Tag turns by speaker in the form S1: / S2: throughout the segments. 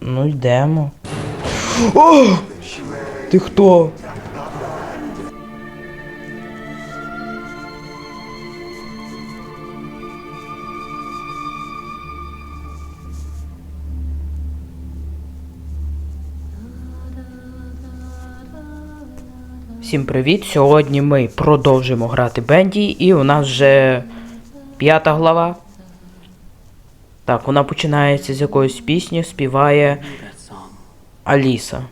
S1: Ну йдемо. О! Ти хто? Всім привіт! Сьогодні ми продовжуємо грати Бенді, і у нас вже п'ята глава. Так, вона починається з якоїсь пісні, співає. Аліса.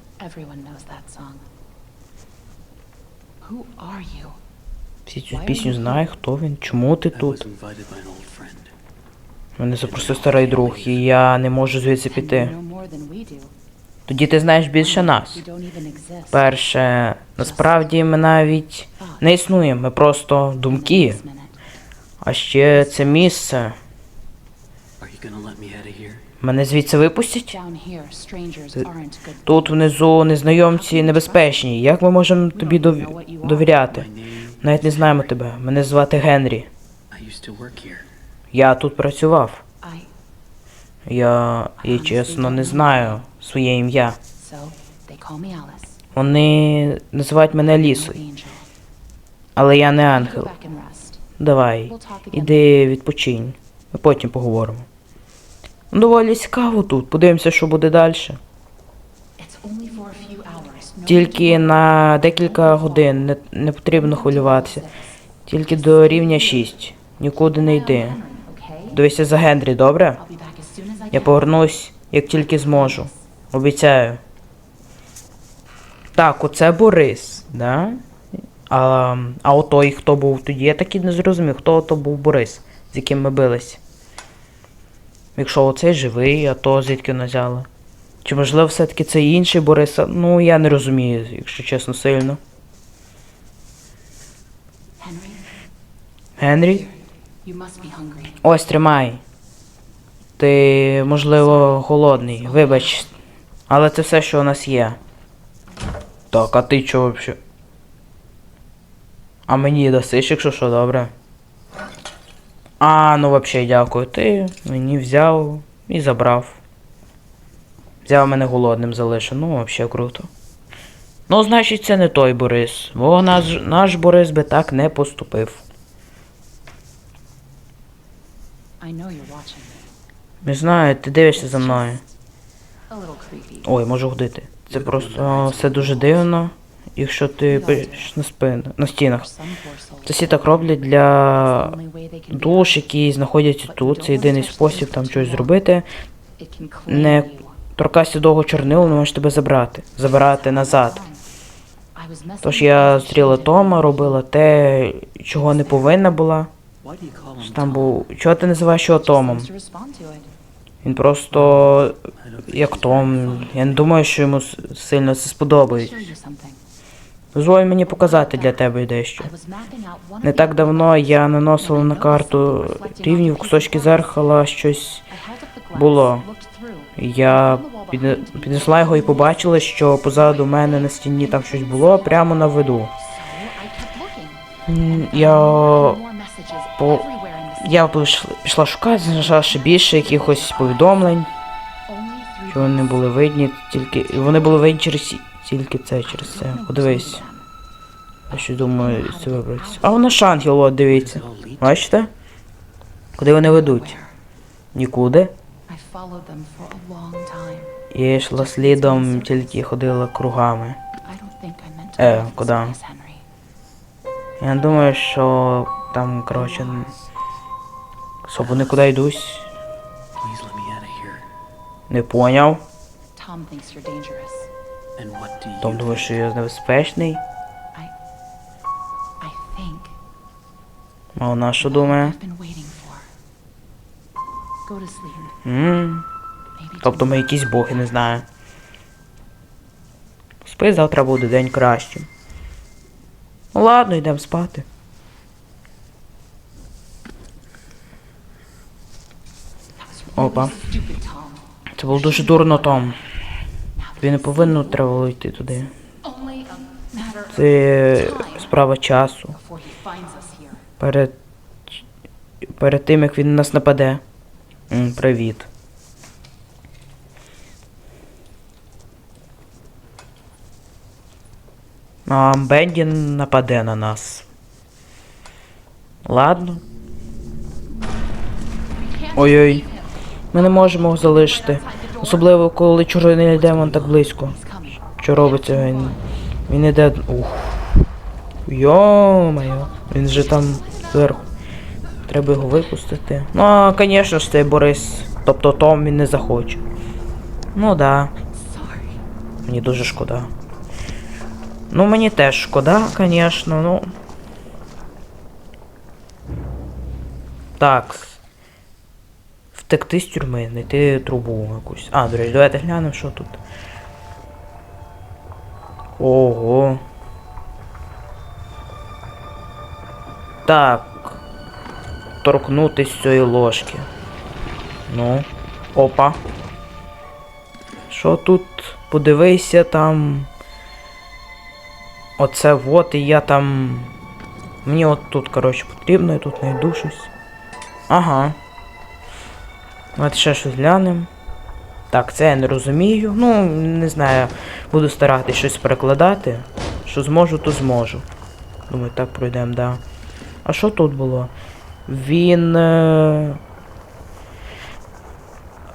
S1: Всі цю пісню знає, хто він, чому ти тут. Мене запросив старий друг, і я не можу звідси піти. Тоді ти знаєш більше нас. Перше, насправді ми навіть не існуємо, ми просто думки. А ще це місце.
S2: Are you gonna let me out of here?
S1: Мене звідси випустять?
S3: Down here, strangers aren't good.
S1: Тут внизу незнайомці небезпечні. Як ми можемо тобі дов... довіряти? Навіть не знаємо тебе. Мене звати Генрі. Я тут працював. Я, я чесно не знаю своє ім'я. Вони називають мене Лісою, але я не ангел. Давай, іди відпочинь. Ми потім поговоримо. Доволі цікаво тут. Подивимося, що буде далі. Тільки на декілька годин не, не потрібно хвилюватися. Тільки до рівня 6. Нікуди не йди. Дивися за Генрі, добре? Я повернусь, як тільки зможу. Обіцяю. Так, оце Борис, да? А, а отой, хто був тоді, я так і не зрозумів, хто то був Борис, з яким ми бились. Якщо оцей живий, а то звідки взяла? Чи можливо все-таки це інший Борис? А, Ну, я не розумію, якщо чесно, сильно. Генрі? Ось тримай. Ти, можливо, голодний. Вибач. Але це все, що у нас є. Так, а ти чого взагалі? А мені дасиш, якщо що, добре. А, ну взагалі дякую. Ти мені взяв і забрав. Взяв мене голодним залишив. Ну, взагалі круто. Ну, значить, це не той Борис. Бо наш, наш Борис би так не поступив. Не знаю, ти дивишся за мною. Ой, можу ходити. Це просто все дуже дивно, якщо ти пишеш на спин, на стінах. Це всі так роблять для душ, які знаходяться тут. Це єдиний спосіб там щось зробити. Не торкайся довго чорнилом, не можеш тебе забрати. Забирати назад. Тож я зустріла. Тома, робила те, чого не повинна була. Там був. Чого ти називаєш його Томом? Він просто як Том. Я не думаю, що йому сильно це сподобається. Дозволь мені показати для тебе дещо. Не так давно я наносив на карту рівнів кусочки зеркала щось. Було. Я піднесла його і побачила, що позаду мене на стіні там щось було прямо на виду. Я, по- я пішла шукати, знайшла ще більше якихось повідомлень, що вони були видні, тільки вони були видні через тільки це, через це. Подивись. Я ще думаю, це вибратися. А воно ж ангел, от дивіться. Бачите? Куди вони ведуть? Нікуди. Я йшла слідом, тільки ходила кругами. Е, куди? Я не думаю, що там, коротше, щоб вони куди. Не поняв.
S3: Tom thinks you're dangerous.
S1: Том думає, що я небезпечний.
S3: I
S1: А вона що думає?
S3: I've been waiting for. Go to sleep.
S1: М,
S3: Maybe
S1: Тобто ми якісь боги, не знаю. Спи, завтра буде день кращим. Ну ладно, йдемо спати.
S3: tomorrow. That was really
S1: Опа. Це було дуже дурно, Том. Тобі не повинно треба було йти туди. Це справа часу. Перед перед тим як він нас нападе. Привіт. А Бенді нападе на нас. Ладно. Ой-ой. Ми не можемо залишити. Особливо, коли чорний демон так близько. Що робиться? Він. Він іде. Ух. Йо-моє. Він же там зверху. Треба його випустити. Ну, а, звісно ж, цей Борис. Тобто Том він не захоче. Ну да. Мені дуже шкода. Ну, мені теж шкода, звісно, ну. Так. Втекти з тюрми, знайти трубу якусь. А, до речі, давайте глянемо, що тут. Ого. Так. Торкнутись цієї ложки. Ну. Опа. Що тут? Подивися там. Оце вот, і я там. Мені от тут, коротше, потрібно, я тут знайду щось. Ага. От ще щось глянем. Так, це я не розумію. Ну, не знаю, буду старатися щось перекладати. Що зможу, то зможу. Думаю, так пройдемо, да. А що тут було? Він. Е...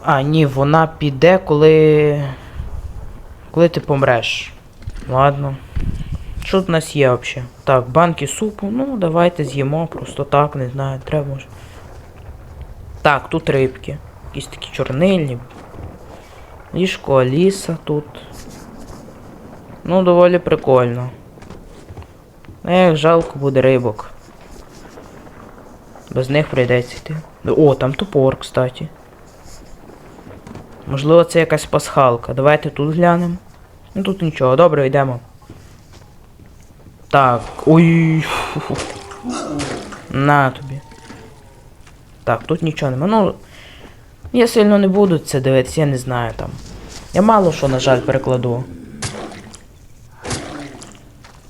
S1: А, ні, вона піде, коли. Коли ти помреш. Ладно. Що тут у нас є взагалі? Так, банки супу. Ну, давайте з'їмо, просто так, не знаю, треба може. Так, тут рибки. Якісь такі чорнильні. Ліжко Аліса тут. Ну, доволі прикольно. Ех, жалко буде рибок. Без них прийдеться йти. О, там топор, кстати. Можливо, це якась пасхалка. Давайте тут глянемо. Ну тут нічого, добре, йдемо. Так, ой. фу-фу. На тобі. Так, тут нічого нема. Ну. Я сильно не буду це дивитися, я не знаю там. Я мало що, на жаль, перекладу.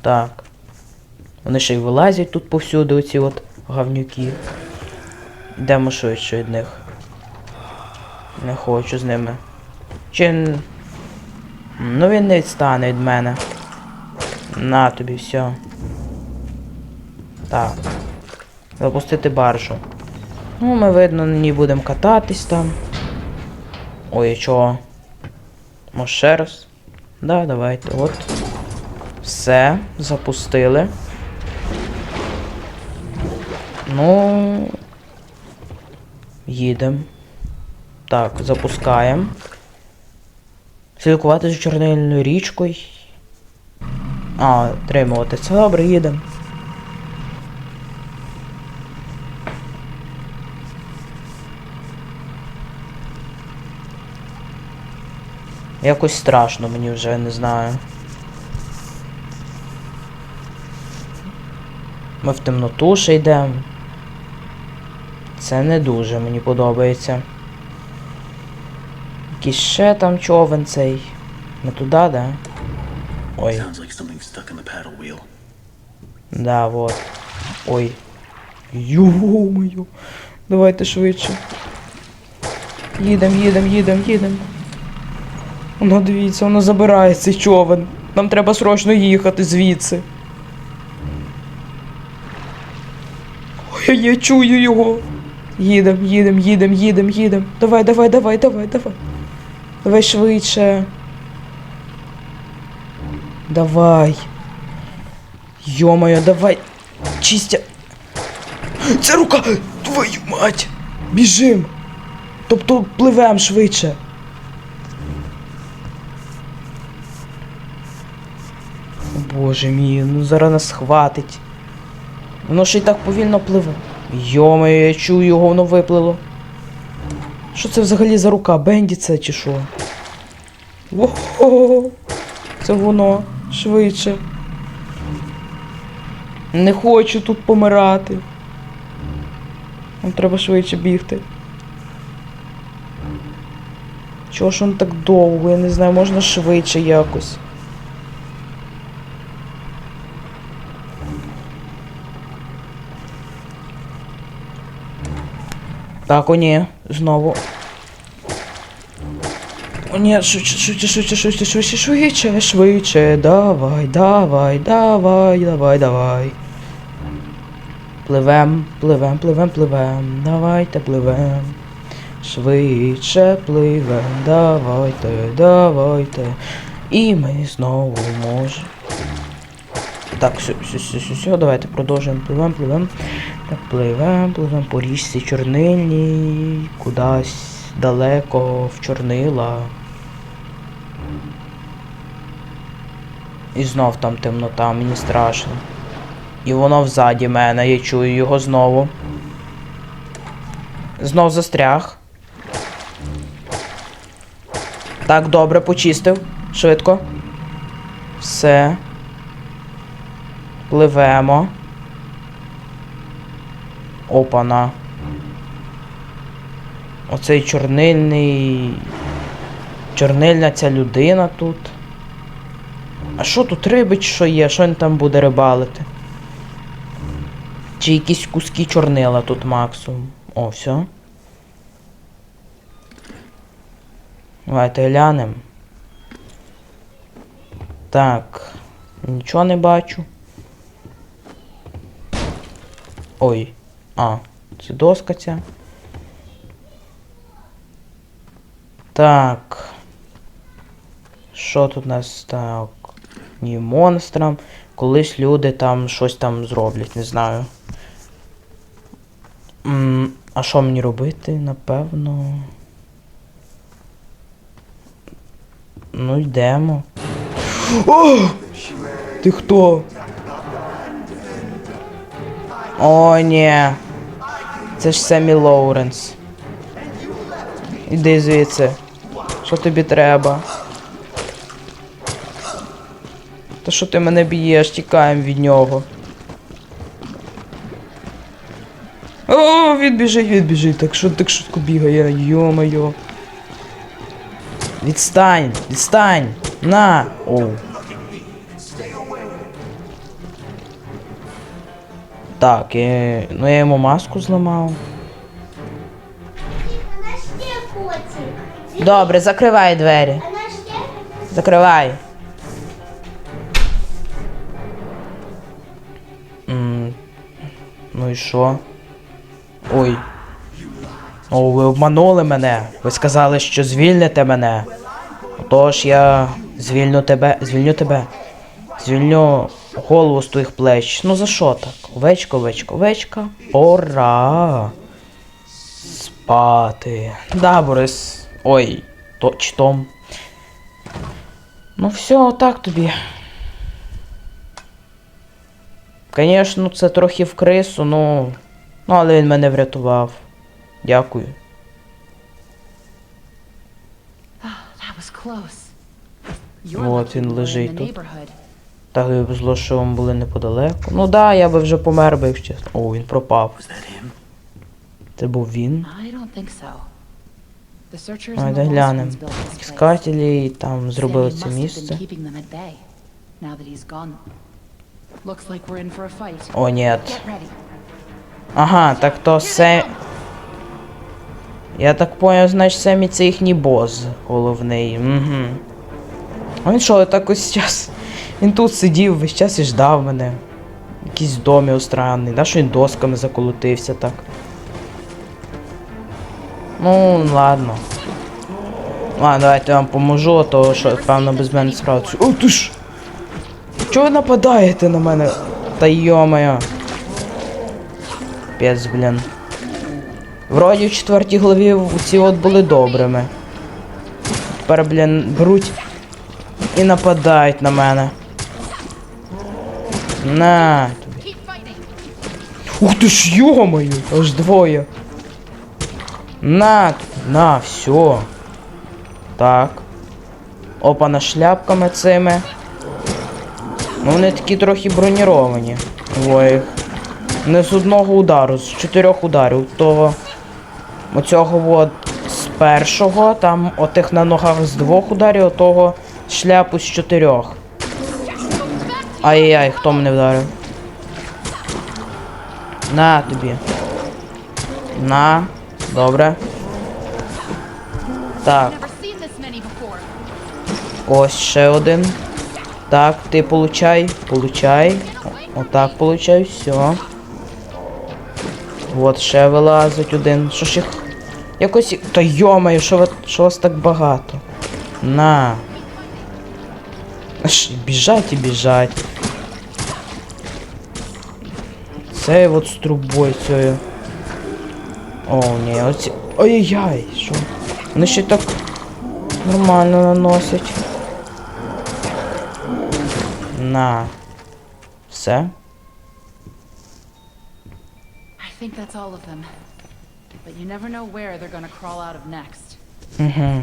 S1: Так. Вони ще й вилазять тут повсюди, оці от гавнюки. Йдемо швидше від них. Не хочу з ними. Чи. Ну він не відстане від мене. На тобі все. Так. Запустити баржу. Ну, ми видно на ній будемо кататись там. Ой, а чого? Може ще раз? Да, давайте. От. Все, запустили. Ну. Їдемо. Так, запускаємо. Слідкувати за чорнильною річкою. А, тримувати. Це добре, їдемо. Якось страшно мені вже не знаю. Ми в темноту ще йдемо. Це не дуже мені подобається. Якийсь ще там човен цей. Не туди, да? Ой, да, вот. Ой. Ё-моё. Давайте швидше. Їдем, їдем, їдем, їдем. Воно дивіться, воно забирає цей човен. Нам треба срочно їхати звідси. Ой, я чую його. Їдем, їдем, їдем, їдем, їдем. Давай, давай, давай, давай, давай. Давай швидше. Давай. Йо-моє, давай. Чистя. Це рука! Твою мать! Біжим! Тобто пливем швидше. Боже мій, ну зараз нас схватить. Воно ще й так повільно пливе. Йо-моє, я чую його, воно виплило. Що це взагалі за рука? Бенді це чи що? Ого! Це воно. Швидше. Не хочу тут помирати. Нам треба швидше бігти. Чого ж він так довго? Я не знаю, можна швидше якось. Так, о ні, знову. О, ні, швидше, швидше, швидше, швидше, швидше, швидше, швидше, давай, давай, давай, давай, давай. Пливем, пливем, пливем, пливем, давайте пливем. Швидше пливем, давайте, давайте. І ми знову можемо. Так, все, все, все, все, все, давайте продовжуємо. Пливем, пливем. Так, пливем, пливем по річці чорнильній, кудись далеко в чорнила. І знов там темнота, мені страшно. І воно взаді мене, я чую його знову. Знов застряг. Так, добре, почистив. Швидко. Все. Пливемо. Опана. Оцей чорнильний. Чорнильна ця людина тут. А що тут риби чи що є? Що він там буде рибалити? Чи якісь куски чорнила тут максимум? О, все. Давайте глянемо. Так. Нічого не бачу. Ой. А, це доска ця. Так. Що тут у нас так? Ні, монстрам. Колись люди там щось там зроблять, не знаю. М, а що мені робити? Напевно. Ну, йдемо. О! Ти хто? О, ні. Це ж Семі Лоуренс. Іди звідси. Що тобі треба? Та що ти мене б'єш, тікаємо від нього. О, він біжить, він біжить. Так що так швидко бігає, йо-моє. Відстань, відстань! На! Оу. Так, я... ну я йому маску зламав. Добре, закривай двері. Закривай. Ну і що? Ой. О, ви обманули мене. Ви сказали, що звільните мене. Отож я звільню тебе. Звільню тебе. Звільню голову з твоїх плеч. Ну за що так? Овечко, овечко, овечка. Пора. Спати. Да, Борис. Ой, то чи Том. Ну все, так тобі. Звісно, це трохи в крису, ну. Ну, але він мене врятував. Дякую. Вот
S3: lucky
S1: він лежить тут. Так і зло, що ми були неподалеку. Ну да, я би вже помер би, якщо чесно. О, він пропав. Це був він.
S3: I don't think so. The searchers
S1: Ой,
S3: and
S1: да
S3: the
S1: глянем.
S3: Lost Ones built this place.
S1: Іскателі там зробили це місце. О, ні. Ага, так то Се... Я так поняв, значить Семі це їхній бос головний. Угу. А він що, так ось час. Він тут сидів весь час і ждав мене. Якийсь домі устранний, да, що він досками заколотився так. Ну, ладно. Ладно, давайте я вам поможу, а то що, певно, без мене справиться. О, ти ж! Чого ви нападаєте на мене? Та йо-моє. Пець, блін. Вроді в четвертій главі ці от були добрими. Тепер, блін, беруть і нападають на мене. На. Ух ти ж йомаю! Аж двоє. На, на, все. Так. Опа, шляпками цими. Ну вони такі трохи броніровані. Ой. Не з одного удару, з чотирьох ударів. Того оцього от з першого, там отих на ногах з двох ударів, отого шляпу з чотирьох. Ай-яй, хто мене вдарив? На тобі. На. Добре. Так. Ось ще один. Так, ти получай, получай. Отак получай, все. От ще вилазить один. Що ж їх. Якось. Та йомаю, що, ви... що вас так багато? На. Аж біжать і біжать. Цей от з трубою цією. О, ні, оці. Ой-яй-яй, що? Вони ще так нормально наносять. На. Все?
S3: I think that's all of them. But you never know where they're gonna crawl out of next.
S1: Угу.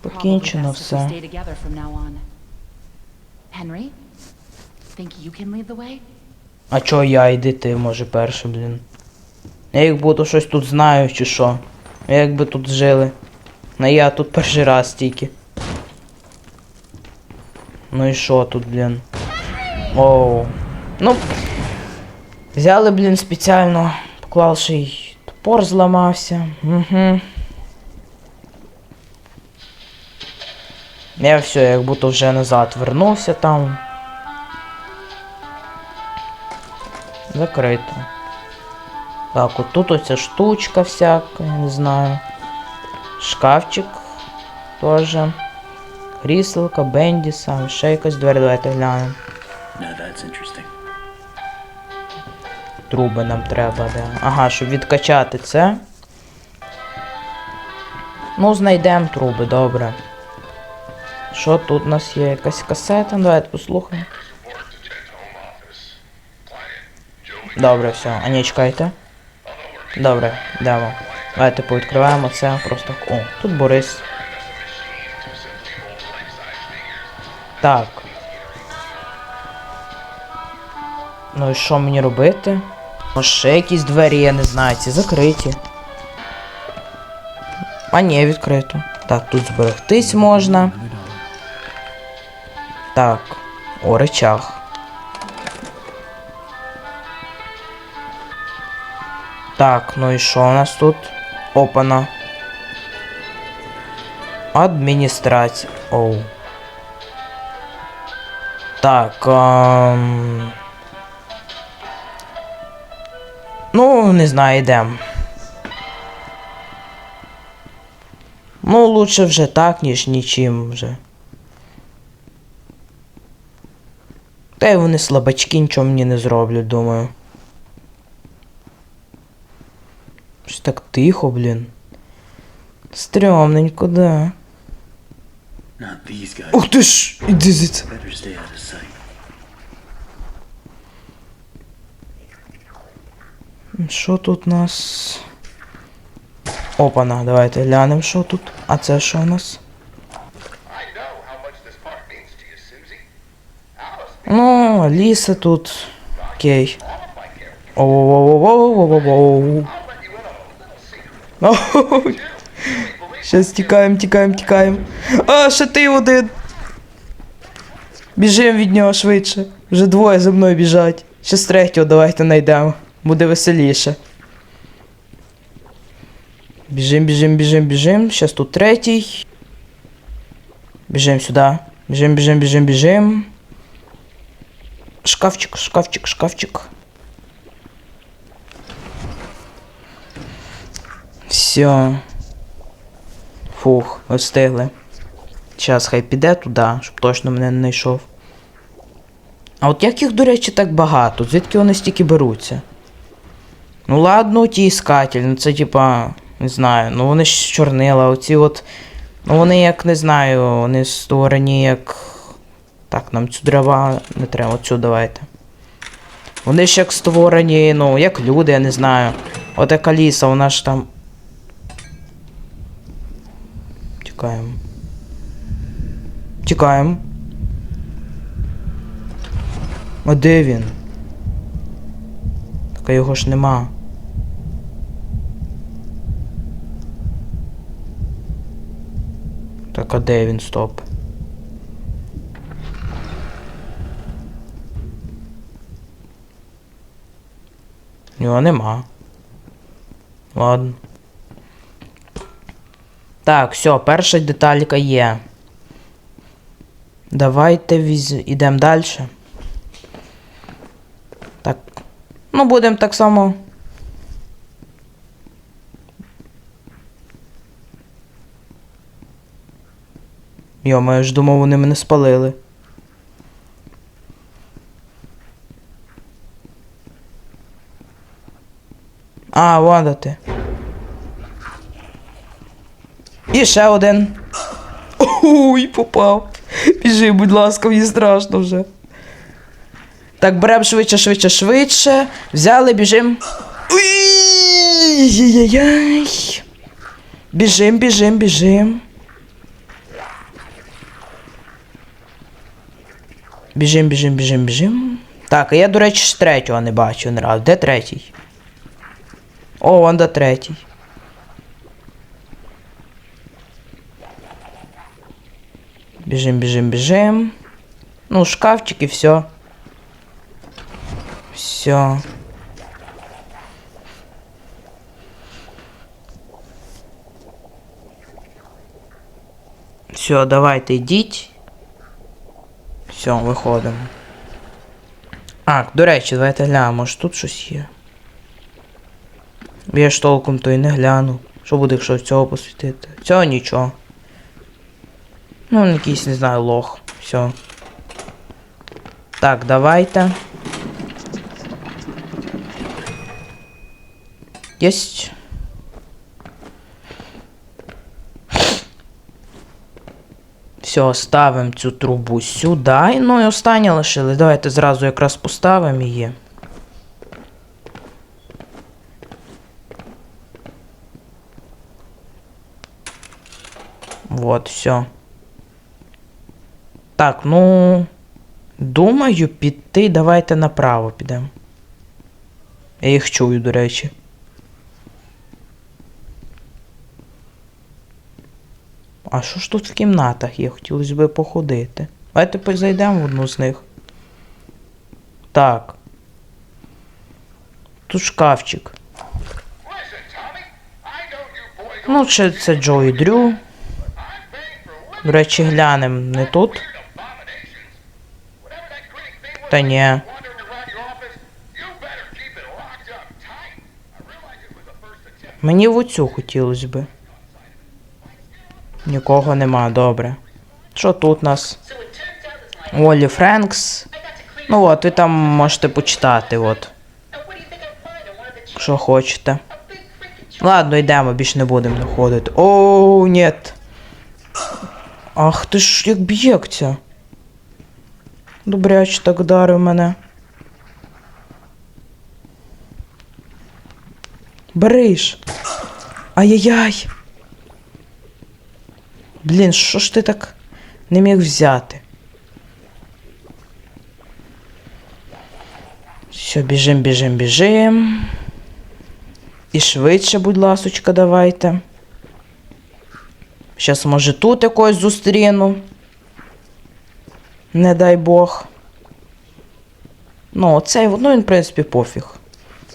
S1: Покінчено все.
S3: Henry? Think you can lead the way?
S1: А чо я йди ти, може, перший, блін. Я як буду щось тут знаю, чи що. Як би тут жили. А я тут перший раз тільки. Ну і що тут, блін? Оу. Ну. Взяли, блін, спеціально. Поклав ще й топор зламався. Угу. Я все, як будто вже назад вернувся там. Закрито. Так, от тут оця штучка всяка, я не знаю. Шкафчик теж. Кріселка, Бендіса, ще якась двері, давайте глянемо. Труби нам треба, да. Ага, щоб відкачати це. Ну, знайдемо труби, добре. Що тут у нас є? Якась касета? Давайте послухаємо. Добре, все. А ні, чекайте. Добре, йдемо. Давайте повідкриваємо це просто. О, тут Борис. Так. Ну і що мені робити? Може ще якісь двері, я не знаю, ці закриті. А ні, відкрито. Так, тут зберегтись можна. Так. О, речах. Так, ну і що у нас тут? Опана. Адміністрація. Оу. Так, ам... Ну, не знаю, йдем. Ну, лучше вже так, ніж нічим вже. Та й вони слабачки нічого мені не зроблять, думаю. Щось так тихо, блін. Стрьомненько, да. Ух ти ж! Іди звідси. Що тут у нас? Опана, давайте глянемо, що тут. А це що у нас?
S4: In on a little secret.
S1: Щас тікаємо, тікаємо, тікаємо. А, ще ти один. Біжим від нього швидше. Вже двоє за мною біжать. Ще з третього давайте знайдемо. Буде веселіше. Біжим, біжим, біжим, біжим. Щас тут третій. Біжим сюди. Біжим, біжим, біжим, біжим. Шкафчик, шкафчик, шкафчик. Все. Фух, встигли. Зараз хай піде туди, щоб точно мене не знайшов. А от як їх, до речі, так багато? Звідки вони стільки беруться? Ну ладно, ті іскателі, ну це типа. Не знаю, ну вони ж чорнила, оці от. Ну вони як не знаю, вони створені як. Так, нам цю дрова не треба, оцю давайте. Вони ж як створені, ну, як люди, я не знаю. От як Аліса, вона ж там. Тікаємо. Тікаємо. А де він? Так його ж нема. Так, а де він? Стоп. Його нема. Ладно. Так, все, перша деталька є. Давайте віз... ідемо далі. Так. Ну, будемо так само. Йома, я ж думав, вони мене спалили. А, вон ти. І ще один. Ой, попав. Біжи, будь ласка, мені страшно вже. Так, берем швидше, швидше, швидше. Взяли, біжим. Ой-яй-яй. Біжим, біжим, біжим. Біжим, біжим, біжим, біжим. Так, а я, до речі, третього не бачу не раз. Де третій? О, вон де третій. Біжим, біжим, біжим. Ну, шкафчик і все. Все. Все, давайте йдіть. Все, виходимо. А, до речі, давайте глянемо, може тут щось є. Я ж толком то і не гляну. Що буде, якщо цього посвітити? Цього нічого. Ну, він якийсь, не знаю, лох. Все. Так, давайте. Єсть. Все, ставимо цю трубу сюди. Ну і останнє лишили. Давайте зразу якраз поставимо її. Вот, все. Так, ну. Думаю, піти. Давайте направо підемо. Я їх чую, до речі. А що ж тут в кімнатах є? Хотілося б походити. Давайте зайдемо в одну з них. Так. Тут шкафчик. Ну, чи це Джо і Дрю. До речі, глянемо не тут. Та ні. Мені в оцю хотілося би. Нікого нема, добре. Що тут у нас? Олі Френкс. Ну от, ви там можете почитати, от. Що хочете. Ладно, йдемо, більше не будемо заходити. Оу, ні. Ах ти ж як б'єкця. Добряч так дарив мене. Бериш. Ай-яй-яй. Блін, що ж ти так не міг взяти? Все, біжим, біжим, біжим. І швидше, будь ласочка, давайте. Щас, може, тут якогось зустріну. Не дай Бог. Ну, оцей, ну він, в принципі, пофіг.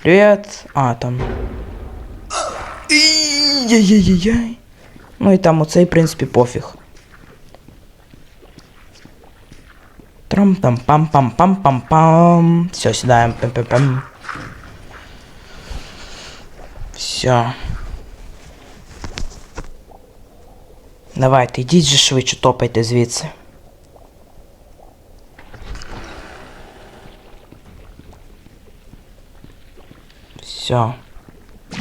S1: Привіт. А, там. Яй-яй-яй. Ну і там оцей, в принципі, пофіг. трам там пам пам пам пам пам Все, сідаємо. пам пам пам Все. Давайте, йдіть же швидше, топайте звідси. Все.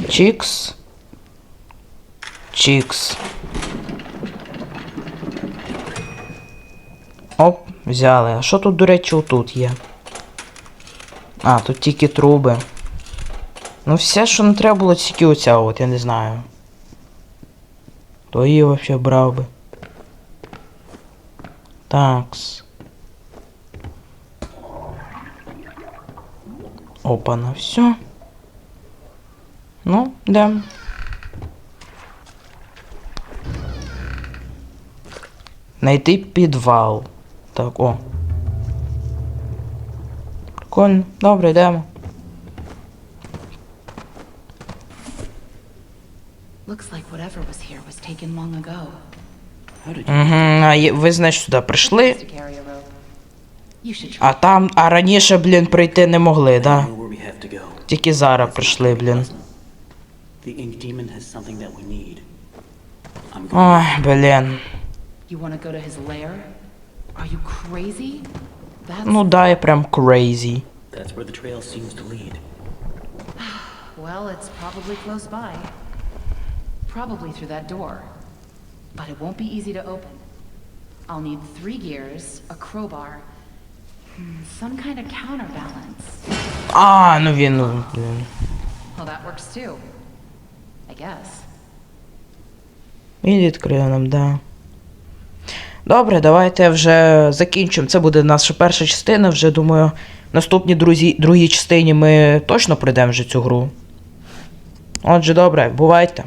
S1: Чікс. Чікс. Оп, взяли. А що тут, до речі, отут є? А, тут тільки труби. Ну все, що не треба було, тільки оця от, я не знаю. То її вообще брав би. Такс. Опа, на все. Ну, да. Найти підвал. Так, о. Прикольно. Добре, йдемо.
S3: Looks like whatever was here
S1: Угу, ви, значить, сюди прийшли, а там, а раніше, блін, прийти не могли, да? Тільки зараз прийшли, блін. Ой, блін. Ну да, я прям crazy.
S2: That's where the trail seems to lead.
S3: well, it's probably close by. Probably through that door. But it won't be easy to open. I'll need three gears, a crowbar, hmm, some kind of counterbalance.
S1: А, ну він, ну, блін.
S3: Well, that works too. I guess.
S1: Він відкриє нам, да. Добре, давайте вже закінчимо. Це буде наша перша частина. Вже думаю, в наступній друзі, другій частині ми точно пройдемо вже цю гру. Отже, добре, бувайте.